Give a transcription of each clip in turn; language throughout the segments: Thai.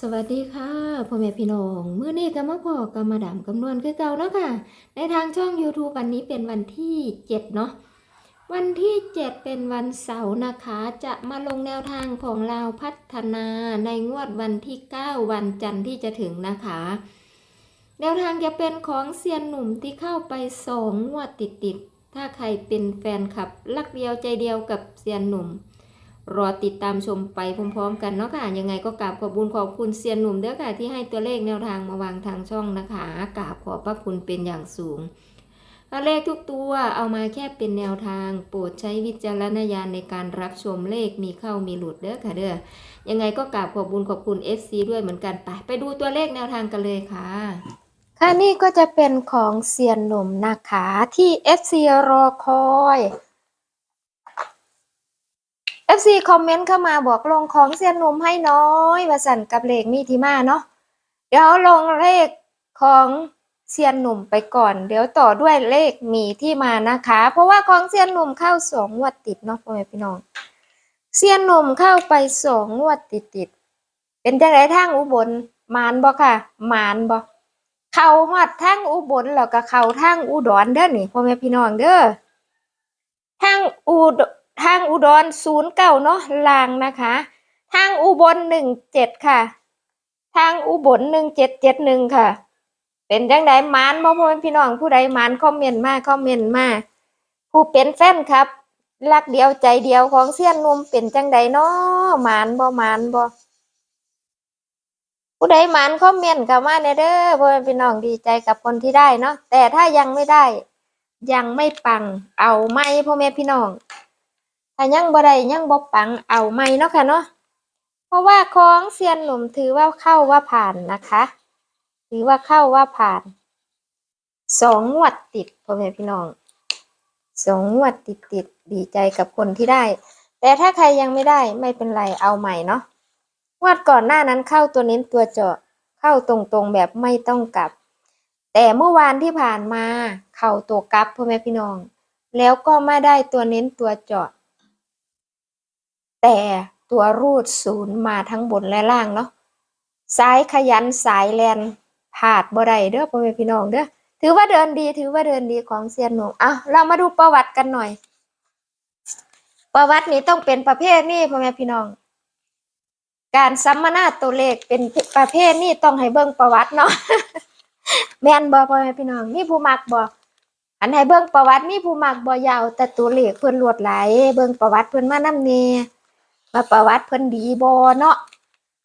สวัสดีค่ะพ่อแม่พี่น้องเมื่อนี้ก็มาพอกับมาดามคำนวณคือเก่าเนาะค่ะ ในทางช่อง YouTube วันนี้เป็นวันที่7เนาะวันที่ 7 เป็นวันเสาร์นะคะ จะมาลงแนวทางของเราพัฒนาในงวดวันที่ 9 วันจันทร์ที่จะถึงนะคะ แนวทางจะเป็นของเซียนหนุ่มที่เข้าไปสองงวดติดๆถ้าใครเป็นแฟนคลับรักเดียวใจเดียวกับเซียนหนุ่ม รอติดตามชมไปพร้อมๆ กันเนาะค่ะ ยังไงก็กราบขอบคุญขอบคุณเซียนหนุ่มเด้อค่ะ ที่ให้ตัวเลขแนวทางมาวางทางช่องนะคะกราบขอบพระคุณเป็นอย่างสูงตัวเลขทุกตัวเอามาแค่เป็นแนวทาง โปรดใช้วิจารณญาณในการรับชมเลขมีเข้ามีหลุดเด้อค่ะเด้อยังไงก็กราบขอบคุญขอบคุณ FC ด้วยเหมือนกันไป ไปดูตัวเลขแนวทางกันเลยค่ะ ค่ะนี่ก็จะเป็นของเซียนหนุ่มนะคะที่ FC รอคอย FC คอมเมนต์เข้ามาบอกลงของเซียนหนุ่มให้น้อยว่าสั่นกับเลขมีที่มาเนาะเดี๋ยวลงเลขของเซียนหนุ่มไปก่อน เดี๋ยวต่อด้วยเลขมีที่มานะคะ เพราะว่าของเซียนหนุ่มเข้าสองงวดติดเนาะพ่อแม่พี่น้องเซียนหนุ่มเข้าไปสองงวดติดติดเป็นจังไรทางอุบลมานบ่ค่ะ มานบ่เข้าฮอดทางอุบลแล้วก็เข้าทางอุดรเด้อนี่พ่อแม่พี่น้องเด้อทางอุด ทางอุดรศูนย์เก้าเนาะลางนะคะ ทางอุบลหนึ่งเจ็ดค่ะ ทางอุบลหนึ่งเจ็ดเจ็ดหนึ่งค่ะ เป็นจังไดมานบ่พ่อพี่น้องผู้ใดมานคอมเมนต์มาคอมเมนต์มาผู้เป็นแฟนครับรักเดียวใจเดียวของเสี้ยนนุ่มเป็นจังไดเนาะมานบ่มานบ่ผู้ใดมานคอมเมนต์เข้ามาแน่เด้อพ่อพี่น้องดีใจกับคนที่ได้เนาะแต่ถ้ายังไม่ได้ ยังไม่ปังเอาไม่พ่อแม่พี่น้อง ถ้ายังบ่ได้ยังบ่ปังเอาใหม่เนาะค่ะเนาะเพราะว่าของเซียนหนุ่มถือว่าเข้าว่าผ่านนะคะ ถือว่าเข้าว่าผ่านสองงวดติดพ่อแม่พี่น้องสองงวดติดติดดีใจกับคนที่ได้ แต่ถ้าใครยังไม่ได้ไม่เป็นไรเอาใหม่เนาะงวดก่อนหน้านั้นเข้าตัวเน้นตัวเจาะเข้าตรงๆแบบไม่ต้องกลับ แต่เมื่อวานที่ผ่านมา เข้าตัวกลับพ่อแม่พี่น้อง แล้วก็ไม่ได้ตัวเน้นตัวเจาะ แต่ตัวรูดศูนย์มาทั้งบนและล่างเนาะสายขยันสายแลนผาดบ่ได้เด้อพ่อแม่พี่น้องเด้อถือว่าเดินดีถือว่าเดินดีของเซียนหนุ่มอะเรามาดูประวัติกันหน่อย ประวัตินี้ต้องเป็นประเภทนี้พ่อแม่พี่น้อง การสัมมนาตัวเลขเป็นประเภทนี้ต้องให้เบิ่งประวัติเนาะแม่นบ่พ่อแม่พี่น้องมีผู้มักบ่อันให้เบิ่งประวัติมีผู้มักบ่ยาวแต่ตัวเลขเพิ่นลวดหลเบิ่งประวัติเพิ่นมานำแน่ ว่าประวัติเพิ่นดีบ่เนาะ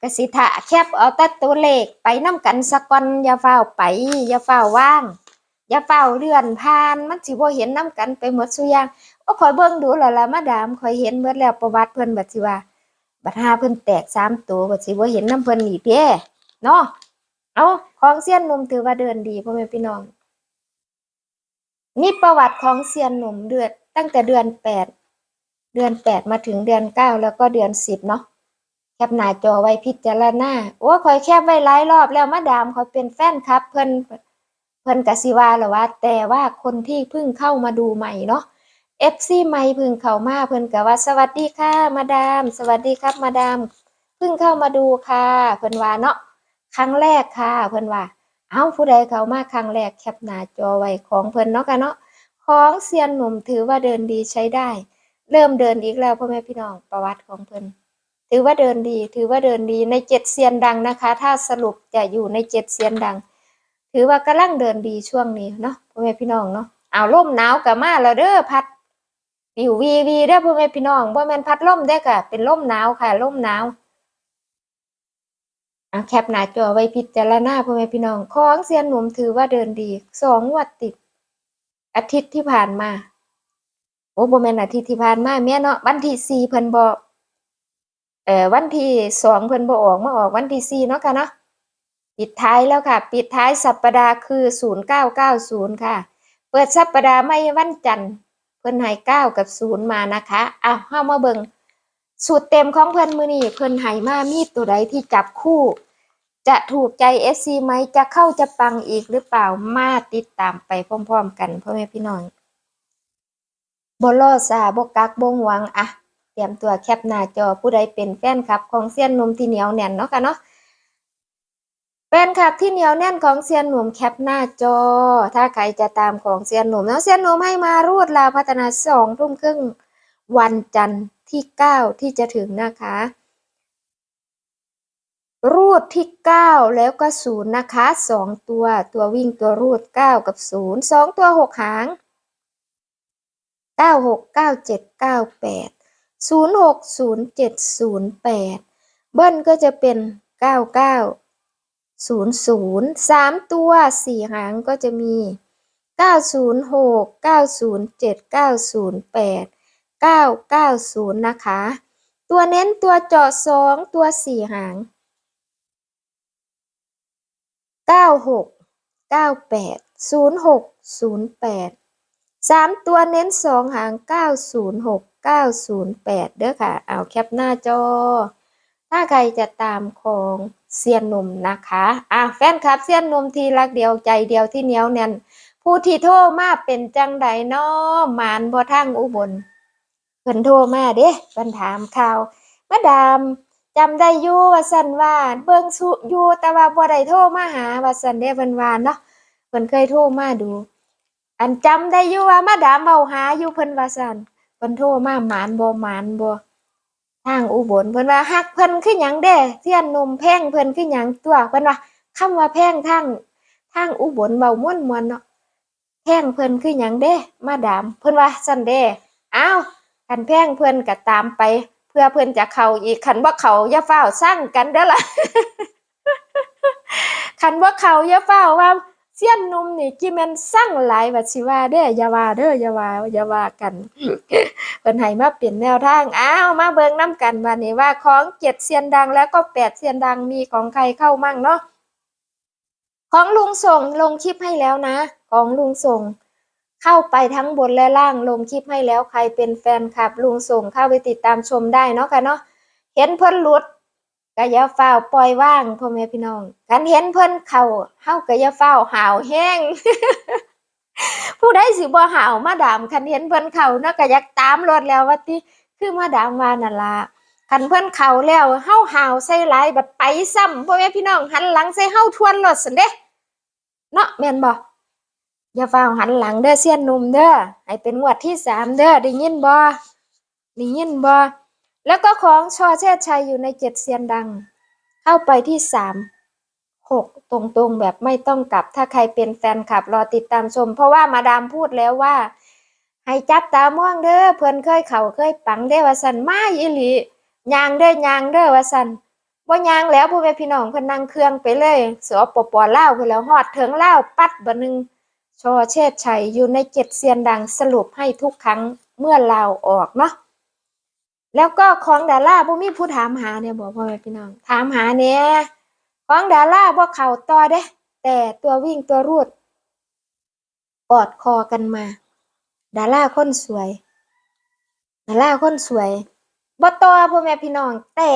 กสิทะแคบเอาแต่ตัวเลขไปนํกันสักก่อนอย่าเฝ้าไปอย่าเฝ้าว่าง อย่าเฝ้าเลื่อนผ่านมันสิบ่เห็นนํกันไปหมดซุอย่างโอ้ข่อยเบิ่งดูแล้วล่ะมาดามข่อยเห็นเบิดแล้วประวัติเพิ่นบัดสิว่าบัดหาเพิ่นแตกสามตัวบัดสิบ่เห็นนํเพิ่นอีกเด้เนาะเอาของเซียนหนุ่มถือว่าเดินดีพ่อแม่พี่น้องนี่ประวัติของเซียนหนุ่มเดือนตั้งแต่เดือนแปด เดือนแปดมาถึงเดือนเก้าแล้วก็เดือนสิบเนาะแคปหน้าจอไว้พิจารณาโอ้คอยแคบไว้หลายรอบแล้วมาดามคอยเป็นแฟนครับ เพิ่นเพิ่นกสิว่าหรอว่า แต่ว่าคนที่เพิ่งเข้ามาดูใหม่เนาะ FC ใหม่เพิ่งเข้ามาเพิ่นก็ว่า สวัสดีค่ะมาดาม สวัสดีครับมาดามเพิ่งเข้ามาดูค่ะ เพิ่นว่าเนาะครั้งแรกค่ะ เพิ่นว่า เอ้าผู้ใดเข้ามาครั้งแรกแคปหน้าจอไว้ของเพิ่นเนาะค่ะเนาะของเซียนหนุ่มถือว่าเดินดีใช้ได้ เริ่มเดินอีกแล้วพ่อแม่พี่น้องประวัติของเพิ่นถือว่าเดินดี ถือว่าเดินดีในเจ็ดเซียนดังนะคะ ถ้าสรุปจะอยู่ในเจ็ดเซียนดัง ถือว่ากำลังเดินดีช่วงนี้เนาะพ่อแม่พี่น้องเนาะเอาล่มหนาวกับมาแล้วเด้อพัดปิววีวีเด้อพ่อแม่พี่น้องบ่แม่นพัดล่มได้อค่ะ เป็นล่มหนาวค่ะล่มหนาวอะแคปหน้าจอไว้พิจารณาพ่อแม่พี่น้องของเซียนหนุ่มถือว่าเดินดีสองงวัดติด อาทิตย์ที่ผ่านมา โอ้บแม่นอาทิตย์ที่ผ่านมาแม่เนาะวันที่สี่เพิ่นบอกเอ่อวันที่สองเพิ่นบ่ออกมาออกวันที่สี่เนาะค่ะเนาะปิดท้ายแล้วค่ะ ปิดท้ายสัปดาห์คือศูนย์เก้าเก้าศูนย์ค่ะ เปิดสัปดาห์ไม่วันจันทร์เพิ่นให้เก้ากับศูนย์มานะคะอ้าวเฮามาเบิ่งสูตรเต็มของเพิ่นมือนี้เพิ่นให้มามีดตัวใดที่จับคู่ จะถูกใจ FC ไหมจะเข้าจะปังอีกหรือเปล่ามาติดตามไปพร้อม ๆ กันพ่อแม่พี่น้อง บลอซาบกักบงหวังอะเตรียมตัวแคปหน้าจอผู้ใดเป็นแฟนคลับของเซียนนมที่เหนียวแน่นเนาะค่ะเนาะแฟนคลับที่เหนียวแน่นของเซียนหนุ่มแคปหน้าจอ ถ้าใครจะตามของเซียนหนุ่มแล้วเซียนหนุ่มให้มารูดลาพัฒนาสองทุ่มครึ่งวันจันทร์ที่เก้าที่จะถึงนะคะรูดที่เก้าแล้วก็ศูนย์นะคะสองตัวตัววิ่งตัวรูดเก้ากับศูนย์สองตัวหกหาง เก้าหกเก้าเจ็ดเก้าแปดศูนย์หกศูนย์เจ็ดศูนย์แปดเบิ้ลก็จะเป็นเก้าเก้าศูนย์ศูนย์สามตัวสี่หางก็จะมีเก้าศูนย์หกเก้าศูนย์เจ็ดเก้าศูนย์แปดเก้าเก้าศูนย์นะคะ ตัวเน้นตัวเจาะสองตัวสี่หางเก้าหกเก้าแปดศูนย์หกศูนย์แปด สามตัวเน้นสองหางเก้าศูนย์หกเก้าศูนย์แปดเด้อค่ะ เอาแคปหน้าจอ ถ้าใครจะตามของเซียนหนุ่มนะคะอะแฟนคลับเซียนหนุ่มทีรักเดียวใจเดียวที่เหนียวแน่นผู้ที่โทรมาเป็นจังใดน้อมานบ่ทั้งอุบลเพิ่นโทรมาเด้เพิ่นถามข่าวมาดามจำได้อยู่ว่าสันว่าเบิ่งสุอยู่แต่ว่าบ่ได้โทรมาหาว่าสันเด้เพิ่นว่าเนาะเพิ่นเคยโทรมาดู อันจำได้อยู่ว่ามาดามเว้าหาอยู่เพิ่นว่าสันเพิ่นโทรมาหมานบ่หมานบ่ทางอุบลเพิ่นว่าฮักเพิ่นคือหยังเด้เทียนนมแพงเพิ่นคือหยังตัวเพิ่นว่าคำว่าแพงทางทางอุบลเว้าม่วนๆเนาะแพงเพิ่นคือหยังเด้มาดามเพิ่นว่าซั่นเด้อ้าวคันแพงเพิ่นก็ตามไป เพื่อเพื่อนจะเข้าอีกคันว่าเขาอย่าเฝ้าสร้างกันเด้อล่ะคันว่าเขาอย่าเฝ้าว่า เสี้ยนนุ่มนี่จิแม่นสร้างหลายว่าสิว่าเด้ออย่าว่าเด้ออย่าว่าอย่าว่ากันเพิ่นให้มาเปลี่ยนแนวทางอ้าวมาเบิ่งนํกันบัดนี้ว่าของเจ็ดเซียนดังแล้วก็แปดเซียนดังมีของใครเข้ามั่งเนาะของลุงส่งลงคลิปให้แล้วนะ ของลุงส่ง เข้าไปทั้งบนและล่างลงคลิปให้แล้วใครเป็นแฟนคลับลุงส่งเข้าไปติดตามชมได้เนาะค่ะเนาะเห็นเพิ่นลุด ก็อย่าฝ้าปล่อยว่างพ่อแม่พี่น้องกันเห็นเพิ่นเขาเฮาก็อย่าฝ้าหาวแห้งผู้ใดสิบ่หาวมาดามคันเห็นเพิ่นเขาเนาะก็อยากตามรถแล้วว่าติคือมาดามว่านั่นล่ะคันเพิ่นเขาแล้วเฮาหาวใส่หลายบัดไปซ้ำพ่อแม่พี่น้องหันหลังใส่เฮาทวนรถซั่นเด้เนาะแม่นบ่อย่าฟ้าหันหลังเด้อเสี้ยนหนุ่มเด้อให้เป็นงวดที่สามเด้อได้ยินบ่ได้ยินบ่ แล้วก็ของชอเชษชัยอยู่ในเจ็ดเซียนดัง เข้าไปที่สามหกตรงๆแบบไม่ต้องกลับ ถ้าใครเป็นแฟนคลับรอติดตามชม เพราะว่ามาดามพูดแล้วว่า ให้จับตามองเด้อเพิ่อนเคยเข่าเคยปังได้ว่าสันมาอีหลียางเด้อยางเด้อว่าสันบ่ยางแล้วพ่อแม่พี่น้องเพิ่นนั่งเครื่องไปเลยสปปลาวเพิ่นแล้วฮอดเถึงเลาปัดบ่หนึงชอเชษชัยอยู่ในเจ็ดเซียนดังสรุปให้ทุกครั้งเมื่อลาออกเนาะ แล้วก็ของดาราบ่มีผู้ถามหาเนี่ยบอกพ่อแม่พี่น้อง ถามหาเนี่ยของดาราบ่เข้าต่อเด้ แต่ตัววิ่งตัวรูดกอดคอกันมา ดาราคนสวย ดาราคนสวยบ่ต่อพ่อแม่พี่น้อง แต่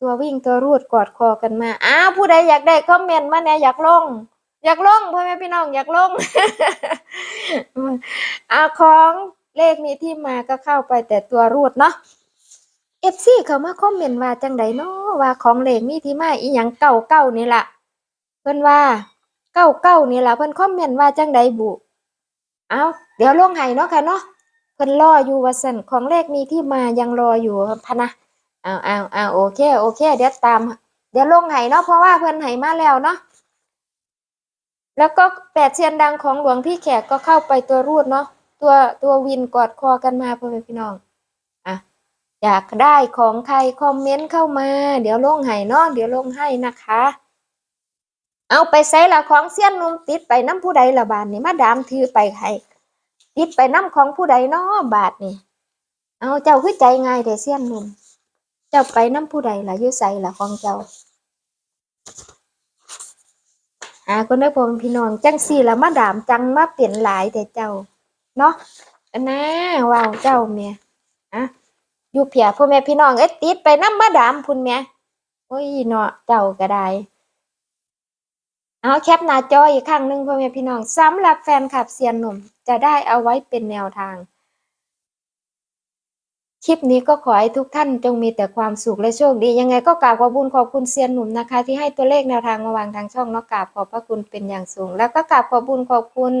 ตัววิ่งตัวรูดกอดคอกันมา อ้าวผู้ใดอยากได้คอมเมนต์มาแน่อยากลง อยากลงพ่อแม่พี่น้องอยากลงอาของเลขนี้ที่มาก็เข้าไปแต่ตัวรูดเนาะ เอฟซีเขามาคอมเมนต์ว่าจังไดเนาะว่าของเหลขมีที่มาอีหยังเก่าเก่านี่ละเพิ่นว่าเก่าเก่านี่ละเพิ่นคอมเมนต์ว่าจังไดบุเอาเดี๋ยวลงให้เนาะค่ะเนาะเพิ่นรออยู่ว่าซั่นของเลขมีที่มายังรออยู่พะนะเอาเอาเอาโอเคโอเค เดี๋ยวตาม เดี๋ยวลงให้เนาะเพราะว่าเพิ่นให้มาแล้วเนาะแล้วก็แปดเซียนดังของหลวงพี่แขกก็เข้าไปตัวรูดเนาะตัวตัววินกอดคอกันมาพ่อแม่พี่น้อง อยากได้ของใครคอมเมนต์เข้ามา เดี๋ยวลงให้เนาะเดี๋ยวลงให้นะคะ เอาไปใส่ละของเซียนนุ่มติดไปน้ำผู้ใดละบาทนี่มาดามถือไปให้ติดไปน้ำของผู้ใดเนาะบาทนี่เอาเจ้าคือใจง่ายแต่เซียนนุ่มเจ้าไปน้ำผู้ใดละอยุ่ใส่ละของเจ้าหาคนได้พอเป็นพี่น้องจังสี่ละมาดามจังมาเปลี่ยนหลายแต่เจ้าเนาะนนะว้าวเจ้าเมีย อยู่เพียพ่อแม่พี่น้องเอ้ติดไปน้ำมาดามพุ่นเมียโอ้ยเนาะเจ้าก็ได้เอาแคปหน้าจออีกครั้งหนึ่งพ่อแม่พี่น้องสำหรับแฟนคลับเซียนหนุ่ม จะได้เอาไว้เป็นแนวทาง คลิปนี้ก็ขอให้ทุกท่านจงมีแต่ความสุขและโชคดี ยังไงก็กราบขอบคุณขอบคุณเซียนหนุ่มนะคะ ที่ให้ตัวเลขแนวทางมาวางทางช่องเนาะกราบขอบพระคุณเป็นอย่างสูง แล้วก็กราบขอบคุณขอบคุณ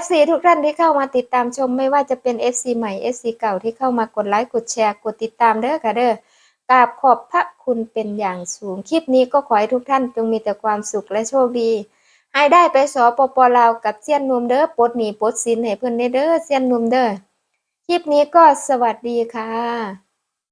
FC ทุกท่านที่เข้ามาติดตามชมไม่ว่าจะเป็น FC ใหม่ FC เก่าที่เข้ามากดไลค์กดแชร์กดติดตามเด้อค่ะเด้อกราบขอบพระคุณเป็นอย่างสูง คลิปนี้ก็ขอให้ทุกท่านจงมีแต่ความสุขและโชคดี ให้ได้ไปสปปลาวกับเซียนนุมเด้อปดหนีปดสินให้เพิ่อนเด้อเซียนนุมเด้อคลิปนี้ก็สวัสดีค่ะ